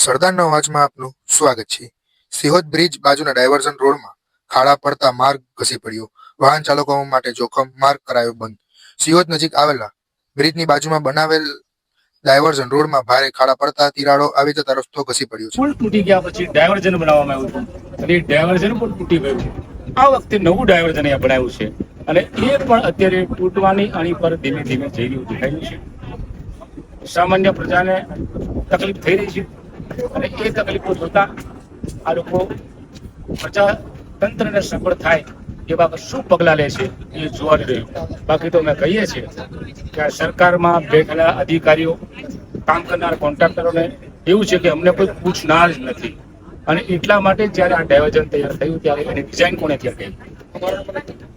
સરદારના અવાજમાં આપનું સ્વાગત છે. સિહોદ બ્રિજ બાજુના ડાયવર્ઝન રોડમાં ખાડા પડતા માર્ગ ઘસી પડ્યો. વાહન ચાલકો માટે જોખમ માર્ગ કરાયો બંધ. સિહોદ નજીક આવેલા બ્રિજની બાજુમાં બનાવેલ ડાયવર્ઝન રોડમાં ભારે ખાડા પડતા તિરાડો આવી જતા રસ્તો ઘસી પડ્યો છે. પુલ તૂટી ગયા પછી ડાયવર્ઝન બનાવવામાં આવ્યું હતું. અને ડાયવર્ઝન પણ તૂટી ગયું છે. આ વખતે નવું ડાયવર્ઝન અહીંયા બનાવ્યું છે. અને એ પણ અત્યારે તૂટવાની અણી પર ધીમે ધીમે જઈ રહ્યું છે. સામાન્ય પ્રજાને તકલીફ થઈ રહી છે. અને એ તકલીફો જોતા આ લોકો પ્રજાતંત્રને સફળ થાય એવા શું પગલાં લે છે એ જોવાનું રહ્યું બાકી તો અમે કહીએ છીએ કે આ સરકારમાં બેઠેલા અધિકારીઓ, કામ કરનાર કોન્ટ્રાક્ટરોને એવું છે કે અમને કોઈ પૂછનાર જ નથી. અને એટલા માટે જ્યારે આ ડાયવર્જન તૈયાર થયું ત્યારે એની ડિઝાઇન કોણે કરી?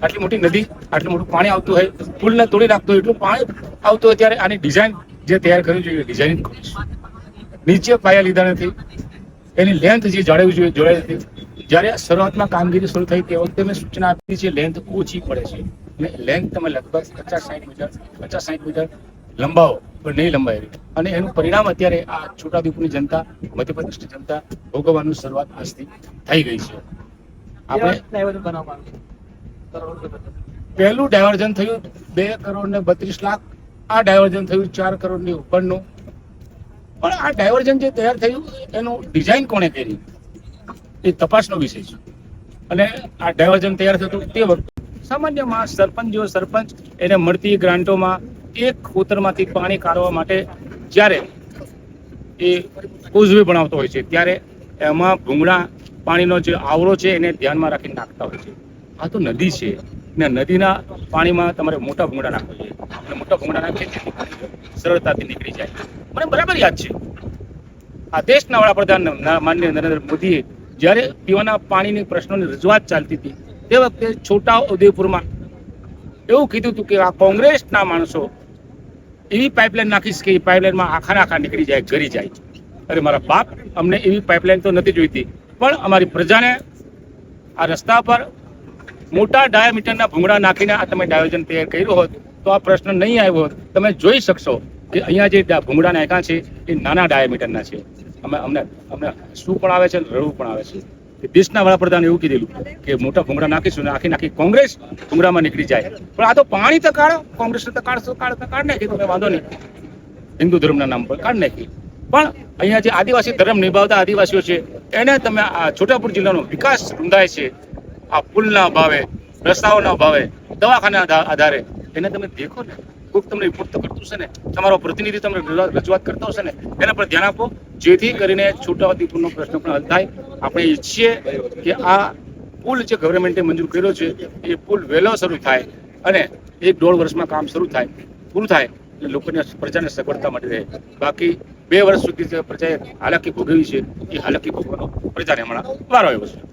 આટલી મોટી નદી, આટલું મોટું પાણી આવતું હોય, પુલને તોડી નાખતું એટલું પાણી આવતું હોય ત્યારે આની ડિઝાઇન જે તૈયાર કરવી જોઈએ ડિઝાઇન છે? નીચે પાયા લીધા નથી. એની લેન્થ જે જાળવવી જોઈએ જોડાઈ નથી. જ્યારે શરૂઆતમાં કામગીરી શરૂ થઈ તે વખતે મેં સૂચના આપી છે લેન્થ ઓછી પડે છે. અને લેન્થ તમે લગભગ પચાસ સાઠ મીટર પચાસ સાઠ મીટર લંબાવો પણ નહીં લંબાય અને એનું પરિણામ અત્યારે આ છોટાઉદેપુરની જનતા મધ્યપ્રદેશની જનતા ભોગવવાનું શરૂઆત આજથી થઈ ગઈ છે. આપણે પહેલું ડાયવર્ઝન થયું બે કરોડ ને બત્રીસ લાખ આ ડાયવર્ઝન થયું ચાર કરોડની ઉપરનું. પણ આ ડાયવર્ઝન જે તૈયાર થયું, એનું ડિઝાઇન કોણે કરી? એ તપાસનો વિષય છે. અને આ ડાયવર્ઝન તૈયાર થતું તે વખતે સામાન્ય માણસ, સરપંચ જેવો સરપંચ, એને મળતી ગ્રાન્ટોમાં એક ખેતરમાંથી પાણી કાઢવા માટે જ્યારે એ કોઝવે બનાવતો હોય છે, ત્યારે એમાં ભૂંગળા પાણીનો જે આવરો છે, એને ધ્યાનમાં રાખીને નાખતા હોય છે. આ તો નદી છે. ને નદીના પાણીમાં તમારે મોટા ભૂંગળા નાખવા જોઈએ. મોટા ભૂંગળા નાખીએ સરળતાથી નીકળી જાય. મને બરાબર યાદ છે. આ દેશના વડાપ્રધાન માનનીય નરેન્દ્ર મોદીએ જ્યારે પીવાના પાણીની પ્રશ્નોની રજૂઆત ચાલતી હતી, તે વખતે છોટા ઉદેપુરમાં એવું કીધું હતું કે આ કોંગ્રેસના માણસો એવી પાઇપલાઇન નાખીશ કે એ પાઇપલાઇનમાં આખા આખા નીકળી જાય, ઘરી જાય. અરે મારા બાપ, અમને એવી પાઇપલાઇન તો નથી જોઈતી. પણ અમારી પ્રજાને આ રસ્તા પર મોટા ડાયામીટરના ભૂંગળા નાખીને આ તમે ડાયોજન તૈયાર કર્યું હોત, તો આ પ્રશ્ન નહીં આવ્યો હોત. તમે જોઈ શકશો કે અહીંયા જે ભૂંગળા નાખ્યા છે, એ નાના ડાયામીટરના છે. અમે અમને અમને શું પણ આવે છે રડવું પણ આવે છે. દેશના વડાપ્રધાને એવું કીધેલું કે મોટા ભૂંગળા નાખીશું આખી નાખી કોંગ્રેસ ભૂંગળામાં નીકળી જાય. પણ આ તો પાણી તો કાઢો. કોંગ્રેસ તો કાઢશો, કાઢ કાઢ નાખી તો વાંધો નહીં. હિન્દુ ધર્મના નામ પર કાઢ નાખી. પણ અહીંયા જે આદિવાસી ધર્મ નિભાવતા આદિવાસીઓ છે, એને તમે આ છોટાપુર જિલ્લાનો વિકાસ રૂંધાય છે. આ પુલના ભાવે, રસ્તાઓના ભાવે, દવાખાના આધારે, એને તમે દેખો ને. કોઈક તમને રિપોર્ટ કરતું છે ને, તમારો પ્રતિનિધિ તમને રજૂઆત- કરતો હશે ને, એના પર ધ્યાન આપો. જેથી કરીને છોટાઉદેપુરનો પ્રશ્ન પણ હલ થાય. આપણે ઈચ્છીએ કે આ પુલ જે ગવર્મેન્ટે મંજૂર કર્યો છે, એ પુલ વહેલો શરૂ થાય અને એક દોઢ વર્ષમાં કામ શરૂ થાય, પૂરું થાય એટલે લોકોને પ્રજાને સગવડતા મળી રહે. બાકી બે વર્ષ સુધી પ્રજાએ હાલાકી ભોગવી છે, એ હાલાકી ભોગવાનો પ્રજાને હમણાં વારો આવ્યો છે.